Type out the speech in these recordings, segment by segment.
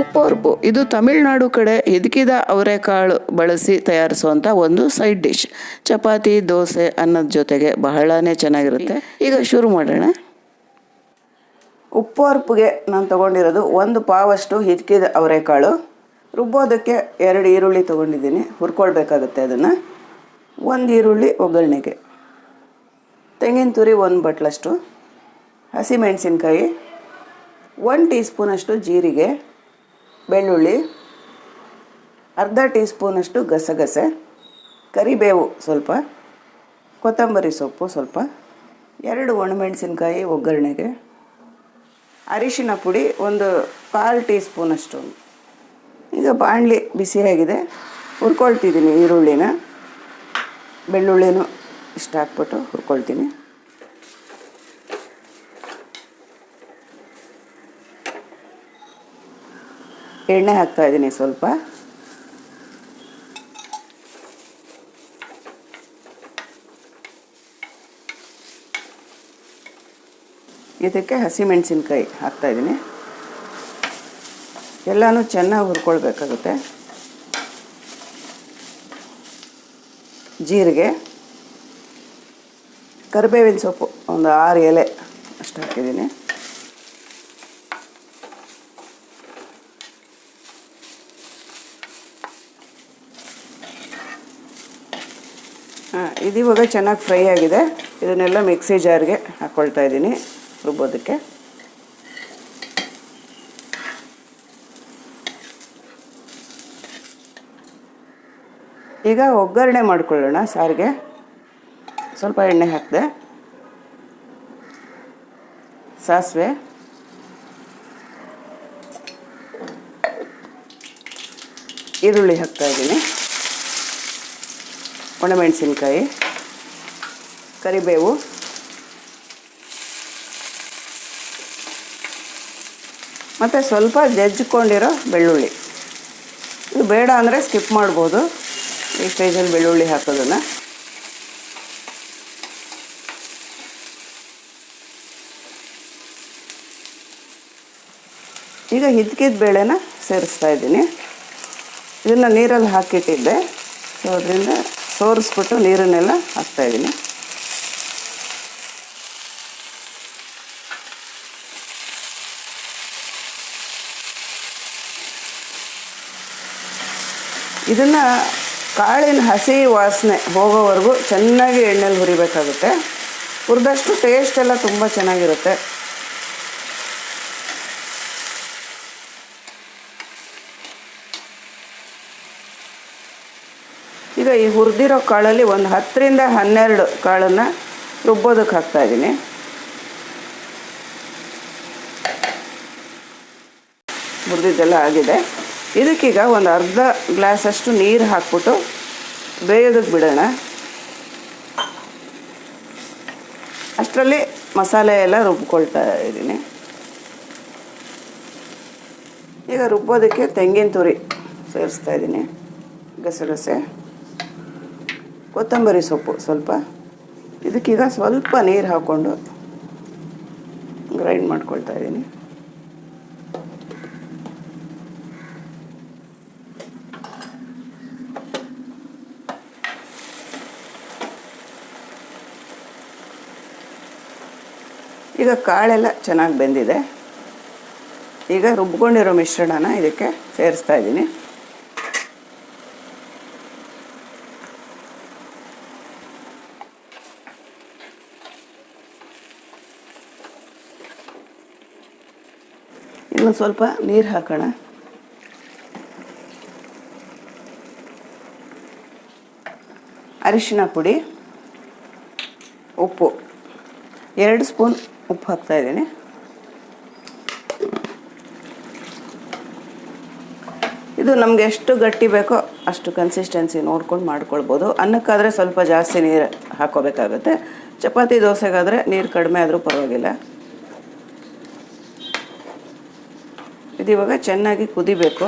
ಉಪ್ಪುರುಪು ಇದು ತಮಿಳುನಾಡು ಕಡೆ ಹಿದಕಿದ ಅವರೆಕಾಳು ಬಳಸಿ ತಯಾರಿಸುವಂಥ ಒಂದು ಸೈಡ್ ಡಿಶ್ ಚಪಾತಿ, ದೋಸೆ ಅನ್ನದ ಜೊತೆಗೆ ಬಹಳನೇ ಚೆನ್ನಾಗಿರುತ್ತೆ. ಈಗ ಶುರು ಮಾಡೋಣ. ಉಪ್ಪು ಅರ್ಪಿಗೆ ನಾನು ತೊಗೊಂಡಿರೋದು ಒಂದು ಪಾವಷ್ಟು ಹಿದಕಿದ ಅವರೆಕಾಳು. ರುಬ್ಬೋದಕ್ಕೆ ಎರಡು ಈರುಳ್ಳಿ ತೊಗೊಂಡಿದ್ದೀನಿ. ಹುರ್ಕೊಳ್ಬೇಕಾಗುತ್ತೆ ಅದನ್ನು. ಒಂದು ಈರುಳ್ಳಿ ಒಗ್ಗರಣೆಗೆ. ತೆಂಗಿನ ತುರಿ ಒಂದು ಬಟ್ಲಷ್ಟು. ಹಸಿಮೆಣಸಿನ್ಕಾಯಿ ಒನ್ ಟೀ ಸ್ಪೂನಷ್ಟು ಜೀರಿಗೆ. ಬೆಳ್ಳುಳ್ಳಿ, ಅರ್ಧ ಟೀ ಸ್ಪೂನಷ್ಟು ಗಸಗಸೆ, ಕರಿಬೇವು ಸ್ವಲ್ಪ, ಕೊತ್ತಂಬರಿ ಸೊಪ್ಪು ಸ್ವಲ್ಪ, ಎರಡು ಒಣಮೆಣಸಿನ್ಕಾಯಿ ಒಗ್ಗರಣೆಗೆ, ಅರಿಶಿನ ಪುಡಿ ಒಂದು ಕಾಲು ಟೀ ಸ್ಪೂನಷ್ಟು ಈಗ ಬಾಣಲಿ ಬಿಸಿಯಾಗಿದೆ, ಹುರ್ಕೊಳ್ತಿದ್ದೀನಿ ಈರುಳ್ಳಿನ. ಬೆಳ್ಳುಳ್ಳಿನೂ ಇಷ್ಟ ಹಾಕ್ಬಿಟ್ಟು ಹುರ್ಕೊಳ್ತೀನಿ. ಎಣ್ಣೆ ಹಾಕ್ತಾ ಇದ್ದೀನಿ ಸ್ವಲ್ಪ. ಇದಕ್ಕೆ ಹಸಿಮೆಣಸಿನ್ಕಾಯಿ ಹಾಕ್ತಾ ಇದ್ದೀನಿ. ಎಲ್ಲನೂ ಚೆನ್ನಾಗಿ ಹುರ್ಕೊಳ್ಬೇಕಾಗುತ್ತೆ. ಜೀರಿಗೆ, ಕರಿಬೇವಿನ ಸೊಪ್ಪು, ಒಂದು ಆರು ಎಲೆ ಅಷ್ಟು ಹಾಕಿದ್ದೀನಿ. ಹಾಂ, ಇದು ಇವಾಗ ಚೆನ್ನಾಗಿ ಫ್ರೈ ಆಗಿದೆ. ಇದನ್ನೆಲ್ಲ ಮಿಕ್ಸಿ ಜಾರ್ಗೆ ಹಾಕ್ಕೊಳ್ತಾ ಇದ್ದೀನಿ ರುಬ್ಬೋದಕ್ಕೆ. ಈಗ ಒಗ್ಗರಣೆ ಮಾಡ್ಕೊಳ್ಳೋಣ ಸಾರಿಗೆ. ಸ್ವಲ್ಪ ಎಣ್ಣೆ ಹಾಕಿದೆ. ಸಾಸಿವೆ. ಈರುಳ್ಳಿ ಹಾಕ್ತಾ ಇದ್ದೀನಿ. ಒಣಮೆಣಸಿನ್ಕಾಯಿ, ಕರಿಬೇವು, ಮತ್ತು ಸ್ವಲ್ಪ ಜಜ್ಜಿಕೊಂಡಿರೋ ಬೆಳ್ಳುಳ್ಳಿ. ಇದು ಬೇಡ ಅಂದರೆ ಸ್ಕಿಪ್ ಮಾಡ್ಬೋದು. ಈ ಸ್ಟೇಜಲ್ಲಿ ಬೆಳ್ಳುಳ್ಳಿ ಹಾಕೋದನ್ನು. ಈಗ ಹಿದ್ಕಿದ ಬೇಳೆನ ಸೇರಿಸ್ತಾ ಇದ್ದೀನಿ. ಇದನ್ನು ನೀರಲ್ಲಿ ಹಾಕಿಟ್ಟಿದ್ದೆ. ಸೊ ಅದರಿಂದ ಸೋರಿಸ್ಬಿಟ್ಟು ನೀರನ್ನೆಲ್ಲ ಹಾಕ್ತಾ ಇದ್ದೀನಿ. ಇದನ್ನು ಕಾಳಿನ ಹಸಿ ವಾಸನೆ ಹೋಗೋವರೆಗೂ ಚೆನ್ನಾಗಿ ಎಣ್ಣೆಲಿ ಹುರಿಬೇಕಾಗುತ್ತೆ. ಹುರಿದಷ್ಟು ಟೇಸ್ಟ್ ಎಲ್ಲ ತುಂಬ ಚೆನ್ನಾಗಿರುತ್ತೆ. ಈಗ ಈ ಹುರಿದಿರೋ ಕಾಳಲ್ಲಿ ಒಂದು ಹತ್ತರಿಂದ ಹನ್ನೆರಡು ಕಾಳನ್ನು ರುಬ್ಬೋದಕ್ಕೆ ಹಾಕ್ತಾ ಇದ್ದೀನಿ ಹುರಿದಿದ್ದೆಲ್ಲ ಆಗಿದೆ. ಇದಕ್ಕೀಗ ಒಂದು ಅರ್ಧ ಗ್ಲಾಸಷ್ಟು ನೀರು ಹಾಕ್ಬಿಟ್ಟು ಬೇಯೋದಕ್ಕೆ ಬಿಡೋಣ. ಅಷ್ಟರಲ್ಲಿ ಮಸಾಲೆ ಎಲ್ಲ ರುಬ್ಕೊಳ್ತಾ ಇದ್ದೀನಿ ಈಗ ರುಬ್ಬೋದಕ್ಕೆ ತೆಂಗಿನ ತುರಿ ಸೇರಿಸ್ತಾ ಇದ್ದೀನಿ ಗಸಗಸೆ ಕೊತ್ತಂಬರಿ ಸೊಪ್ಪು ಸ್ವಲ್ಪ. ಇದಕ್ಕೀಗ ಸ್ವಲ್ಪ ನೀರು ಹಾಕ್ಕೊಂಡು ಗ್ರೈಂಡ್ ಮಾಡ್ಕೊಳ್ತಾ ಇದ್ದೀನಿ ಈಗ ಕಾಳೆಲ್ಲ ಚೆನ್ನಾಗಿ ಬೆಂದಿದೆ. ಈಗ ರುಬ್ಕೊಂಡಿರೋ ಮಿಶ್ರಣನ ಇದಕ್ಕೆ ಸೇರಿಸ್ತಾ ಇದ್ದೀನಿ ಇನ್ನು ಸ್ವಲ್ಪ ನೀರು ಹಾಕೋಣ. ಅರಿಶಿನ ಪುಡಿ, ಉಪ್ಪು. ಎರಡು ಸ್ಪೂನ್ ಉಪ್ಪು ಹಾಕ್ತಾ ಇದ್ದೀನಿ. ಇದು ನಮಗೆ ಎಷ್ಟು ಗಟ್ಟಿ ಬೇಕೋ ಅಷ್ಟು ಕನ್ಸಿಸ್ಟೆನ್ಸಿ ನೋಡ್ಕೊಂಡು ಮಾಡ್ಕೊಳ್ಬೋದು. ಅನ್ನಕ್ಕಾದರೆ ಸ್ವಲ್ಪ ಜಾಸ್ತಿ ನೀರು ಹಾಕೋಬೇಕಾಗುತ್ತೆ. ಚಪಾತಿ ದೋಸೆಗಾದರೆ ನೀರು ಕಡಿಮೆ ಆದರೂ ಪರವಾಗಿಲ್ಲ. ಇದು ಇವಾಗ ಚೆನ್ನಾಗಿ ಕುದಿಬೇಕು.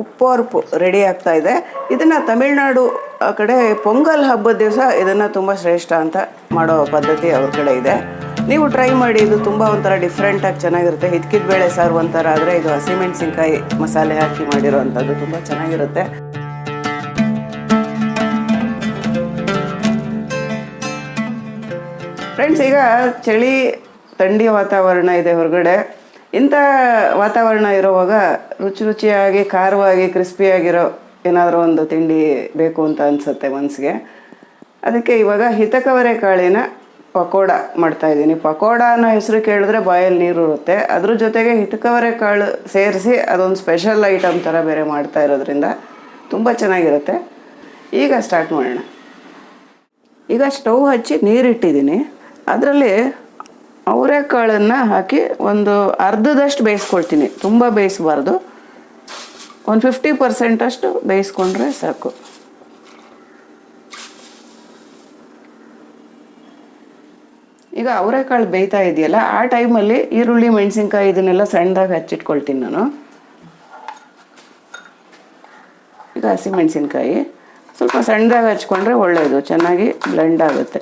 ಉಪ್ಪು ರೆಡಿ ಆಗ್ತಾ ಇದೆ. ಇದನ್ನು ತಮಿಳ್ನಾಡು, ಆ ಕಡೆ ಪೊಂಗಲ್ ಹಬ್ಬದ ದಿವಸ ಇದನ್ನು ತುಂಬ ಶ್ರೇಷ್ಠ ಅಂತ ಮಾಡೋ ಪದ್ಧತಿ ಅವ್ರ ಕಡೆ ಇದೆ. ನೀವು ಟ್ರೈ ಮಾಡಿ, ಇದು ತುಂಬ ಒಂಥರ ಡಿಫ್ರೆಂಟಾಗಿ ಚೆನ್ನಾಗಿರುತ್ತೆ. ಹಿದ್ಕಿದ ಬೇಳೆ ಸಾರು ಒಂಥರ ಆದರೆ ಇದು ಹಸಿಮೆಣಸಿನ್ಕಾಯಿ ಮಸಾಲೆ ಹಾಕಿ ಮಾಡಿರೋವಂಥದ್ದು ತುಂಬ ಚೆನ್ನಾಗಿರುತ್ತೆ. ಫ್ರೆಂಡ್ಸ್ ಈಗ ಚಳಿ, ಥಂಡಿ ವಾತಾವರಣ ಇದೆ ಹೊರಗಡೆ. ಇಂಥ ವಾತಾವರಣ ಇರುವಾಗ ರುಚಿ ರುಚಿಯಾಗಿ, ಖಾರವಾಗಿ, ಕ್ರಿಸ್ಪಿಯಾಗಿರೋ ಏನಾದರೂ ಒಂದು ತಿಂಡಿ ಬೇಕು ಅಂತ ಅನಿಸುತ್ತೆ ಮನಸ್ಸಿಗೆ ಅದಕ್ಕೆ ಇವಾಗ ಹಿತಕವರೆ ಕಾಳಿನ ಪಕೋಡ ಮಾಡ್ತಾ ಇದ್ದೀನಿ. ಪಕೋಡ ಅನ್ನೋ ಹೆಸರು ಕೇಳಿದ್ರೆ ಬಾಯಲ್ಲಿ ನೀರು ಇರುತ್ತೆ. ಅದ್ರ ಜೊತೆಗೆ ಹಿತಕವರೆ ಕಾಳು ಸೇರಿಸಿ ಅದೊಂದು ಸ್ಪೆಷಲ್ ಐಟಮ್ ಥರ ಬೇರೆ ಮಾಡ್ತಾ ಇರೋದ್ರಿಂದ ತುಂಬ ಚೆನ್ನಾಗಿರುತ್ತೆ. ಈಗ ಸ್ಟಾರ್ಟ್ ಮಾಡೋಣ. ಈಗ ಸ್ಟವ್ ಹಚ್ಚಿ ನೀರಿಟ್ಟಿದ್ದೀನಿ. ಅದರಲ್ಲಿ ಅವರೆಕಾಳನ್ನು ಹಾಕಿ ಒಂದು ಅರ್ಧದಷ್ಟು ಬೇಯಿಸ್ಕೊಳ್ತೀನಿ. ತುಂಬ ಬೇಯಿಸಬಾರ್ದು. ಒಂದು ಫಿಫ್ಟಿ ಪರ್ಸೆಂಟಷ್ಟು ಬೇಯಿಸ್ಕೊಂಡ್ರೆ ಸಾಕು. ಈಗ ಅವರೆಕಾಳು ಬೇಯ್ತಾ ಇದೆಯಲ್ಲ, ಆ ಟೈಮಲ್ಲಿ ಈರುಳ್ಳಿ, ಮೆಣಸಿನ್ಕಾಯಿ ಇದನ್ನೆಲ್ಲ ಸಣ್ಣದಾಗಿ ಹಚ್ಚಿಟ್ಕೊಳ್ತೀನಿ ನಾನು. ಈಗ ಹಸಿಮೆಣಸಿನ್ಕಾಯಿ ಸ್ವಲ್ಪ ಸಣ್ಣದಾಗಿ ಹಚ್ಕೊಂಡ್ರೆ ಒಳ್ಳೆಯದು ಚೆನ್ನಾಗಿ ಬ್ಲೆಂಡ್ ಆಗುತ್ತೆ.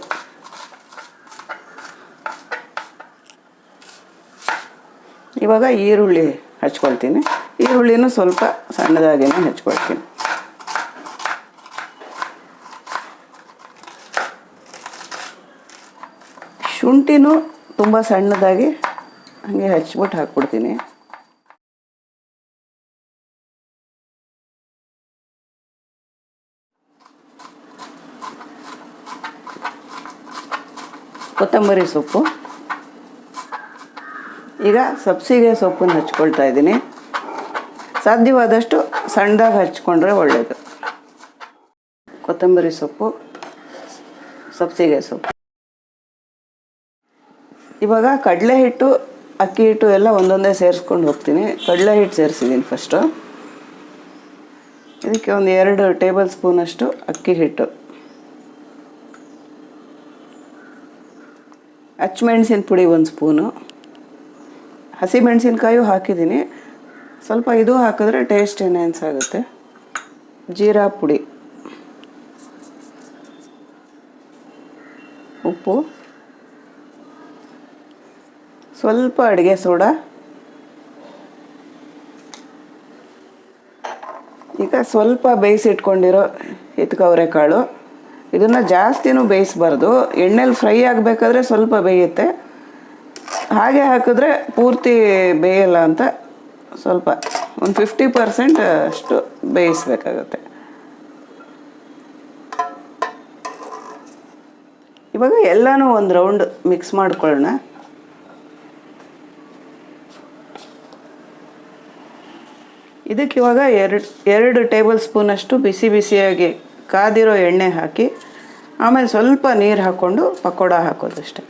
ಇವಾಗ ಈರುಳ್ಳಿ ಹಚ್ಕೊಳ್ತೀನಿ. ಈರುಳ್ಳಿನೂ ಸ್ವಲ್ಪ ಸಣ್ಣದಾಗಿನೇ ಹಚ್ಕೊಳ್ತೀನಿ. ಶುಂಠಿನೂ ತುಂಬ ಸಣ್ಣದಾಗಿ ಹಾಗೆ ಹಚ್ಬಿಟ್ಟು ಹಾಕ್ಬಿಡ್ತೀನಿ. ಕೊತ್ತಂಬರಿ ಸೊಪ್ಪು. ಈಗ ಸಬ್ಸಿಗೆ ಸೊಪ್ಪನ್ನು ಹಚ್ಕೊಳ್ತಾ ಇದ್ದೀನಿ. ಸಾಧ್ಯವಾದಷ್ಟು ಸಣ್ಣದಾಗಿ ಹಚ್ಕೊಂಡ್ರೆ ಒಳ್ಳೆಯದು ಕೊತ್ತಂಬರಿ ಸೊಪ್ಪು, ಸಬ್ಸಿಗೆ ಸೊಪ್ಪು. ಇವಾಗ ಕಡಲೆ ಹಿಟ್ಟು, ಅಕ್ಕಿ ಹಿಟ್ಟು ಎಲ್ಲ ಒಂದೊಂದೇ ಸೇರಿಸ್ಕೊಂಡು ಹೋಗ್ತೀನಿ. ಕಡಲೆ ಹಿಟ್ಟು ಸೇರಿಸಿದ್ದೀನಿ ಫಸ್ಟು ಇದಕ್ಕೆ ಒಂದು ಎರಡು ಟೇಬಲ್ ಸ್ಪೂನಷ್ಟು ಅಕ್ಕಿ ಹಿಟ್ಟು. ಹಚ್ಮೆಣ್ಸಿನ ಪುಡಿ ಒಂದು ಸ್ಪೂನು. ಹಸಿಮೆಣಸಿನ್ಕಾಯು ಹಾಕಿದ್ದೀನಿ. ಸ್ವಲ್ಪ ಇದು ಹಾಕಿದ್ರೆ ಟೇಸ್ಟ್ ಎನ್ಹ್ಯಾನ್ಸ್ ಆಗುತ್ತೆ. ಜೀರಾ ಪುಡಿ. ಉಪ್ಪು. ಸ್ವಲ್ಪ ಅಡುಗೆ ಸೋಡಾ. ಈಗ ಸ್ವಲ್ಪ ಬೇಯಿಸಿಟ್ಕೊಂಡಿರೋ ಹಿತ್ಕವರೆ ಕಾಳು ಇದನ್ನು ಜಾಸ್ತಿನೂ ಬೇಯಿಸ್ಬಾರ್ದು. ಎಣ್ಣೆಲಿ ಫ್ರೈ ಆಗಬೇಕಾದ್ರೆ ಸ್ವಲ್ಪ ಬೇಯುತ್ತೆ. ಹಾಗೆ ಹಾಕಿದ್ರೆ ಪೂರ್ತಿ ಬೇಯಲ್ಲ ಅಂತ ಸ್ವಲ್ಪ ಒಂದು ಫಿಫ್ಟಿ ಪರ್ಸೆಂಟ್ ಅಷ್ಟು ಬೇಯಿಸ್ಬೇಕಾಗತ್ತೆ. ಇವಾಗ ಎಲ್ಲನೂ ಒಂದು ರೌಂಡ್ ಮಿಕ್ಸ್ ಮಾಡ್ಕೊಳ್ಳೋಣ. ಇದಕ್ಕೆ ಇವಾಗ ಎರಡು ಎರಡು ಟೇಬಲ್ ಸ್ಪೂನಷ್ಟು ಬಿಸಿ ಬಿಸಿಯಾಗಿ ಕಾದಿರೋ ಎಣ್ಣೆ ಹಾಕಿ, ಆಮೇಲೆ ಸ್ವಲ್ಪ ನೀರು ಹಾಕ್ಕೊಂಡು ಪಕೋಡ ಹಾಕೋದಷ್ಟೆ.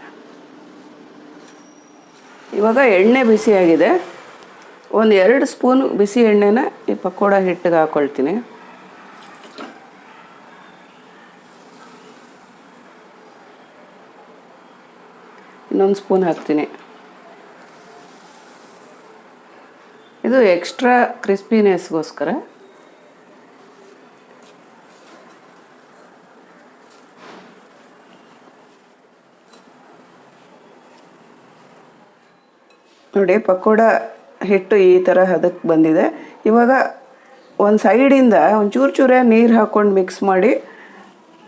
ಇವಾಗ ಎಣ್ಣೆ ಬಿಸಿಯಾಗಿದೆ ಒಂದು ಎರಡು ಸ್ಪೂನ್ ಬಿಸಿ ಎಣ್ಣೆನ ಈ ಪಕೋಡ ಹಿಟ್ಟಿಗೆ ಹಾಕ್ಕೊಳ್ತೀನಿ ಇನ್ನೊಂದು ಸ್ಪೂನ್ ಹಾಕ್ತೀನಿ. ಇದು ಎಕ್ಸ್ಟ್ರಾ ಕ್ರಿಸ್ಪಿನೆಸ್ಗೋಸ್ಕರ. ನೋಡಿ, ಪಕೋಡ ಹಿಟ್ಟು ಈ ಥರ ಹದಕ್ಕೆ ಬಂದಿದೆ. ಇವಾಗ ಒಂದು ಸೈಡಿಂದ ಒಂದು ಚೂರು ಚೂರೇ ನೀರು ಹಾಕ್ಕೊಂಡು ಮಿಕ್ಸ್ ಮಾಡಿ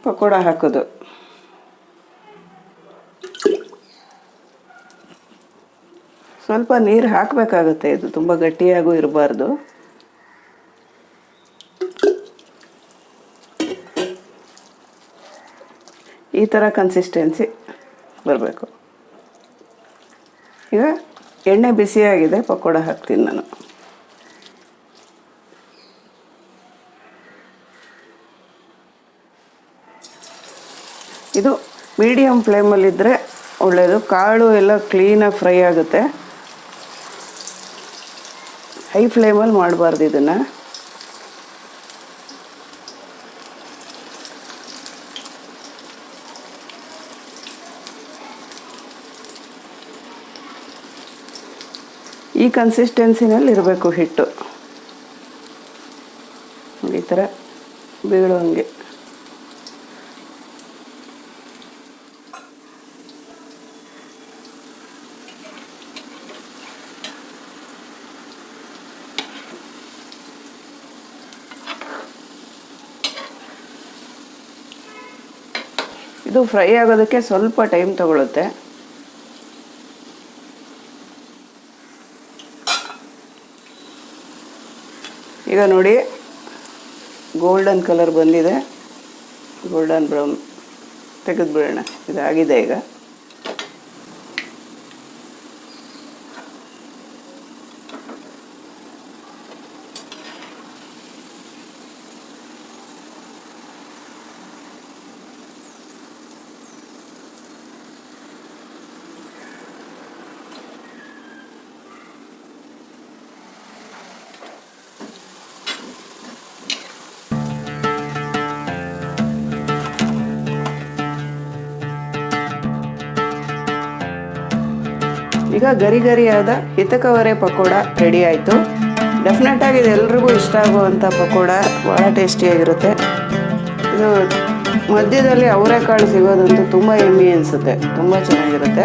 ಪಕೋಡ ಹಾಕೋದು. ಸ್ವಲ್ಪ ನೀರು ಹಾಕಬೇಕಾಗುತ್ತೆ, ಇದು ತುಂಬ ಗಟ್ಟಿಯಾಗೂ ಇರಬಾರ್ದು. ಈ ಥರ ಕನ್ಸಿಸ್ಟೆನ್ಸಿ ಬರಬೇಕು. ಈಗ ಎಣ್ಣೆ ಬಿಸಿಯಾಗಿದೆ, ಪಕೋಡ ಹಾಕ್ತೀನಿ ನಾನು. ಇದು ಮೀಡಿಯಮ್ ಫ್ಲೇಮಲ್ಲಿದ್ದರೆ ಒಳ್ಳೆಯದು ಕಾಳು ಎಲ್ಲ ಕ್ಲೀನಾಗಿ ಫ್ರೈ ಆಗುತ್ತೆ. ಹೈ ಫ್ಲೇಮಲ್ಲಿ ಮಾಡಬಾರ್ದು ಇದನ್ನು. ಈ ಕನ್ಸಿಸ್ಟೆನ್ಸಿನಲ್ಲಿ ಇರಬೇಕು ಹಿಟ್ಟು. ಈ ಥರ ಬೀಳುವಂಗೆ ಇದು ಫ್ರೈ ಆಗೋದಕ್ಕೆ ಸ್ವಲ್ಪ ಟೈಮ್ ತಗೊಳುತ್ತೆ. ಈಗ ನೋಡಿ ಗೋಲ್ಡನ್ ಕಲರ್ ಬಂದಿದೆ. ಗೋಲ್ಡನ್ ಬ್ರೌನ್ ತೆಗೆದುಬಿಡೋಣ. ಇದಾಗಿದೆ ಈಗ. ಈಗ ಗರಿ ಗರಿಯಾದ ಹಿತಕವರೆ ಪಕೋಡ ರೆಡಿ ಆಯಿತು. ಡೆಫಿನೆಟಾಗಿ ಇದು ಇಷ್ಟ ಆಗುವಂಥ ಪಕೋಡ ಭಾಳ ಟೇಸ್ಟಿಯಾಗಿರುತ್ತೆ ಇದು ಮಧ್ಯದಲ್ಲಿ ಅವರೆಕಾಳು ಸಿಗೋದಂತೂ ತುಂಬ ಎಮ್ಮಿ ಅನಿಸುತ್ತೆ. ತುಂಬ ಚೆನ್ನಾಗಿರುತ್ತೆ.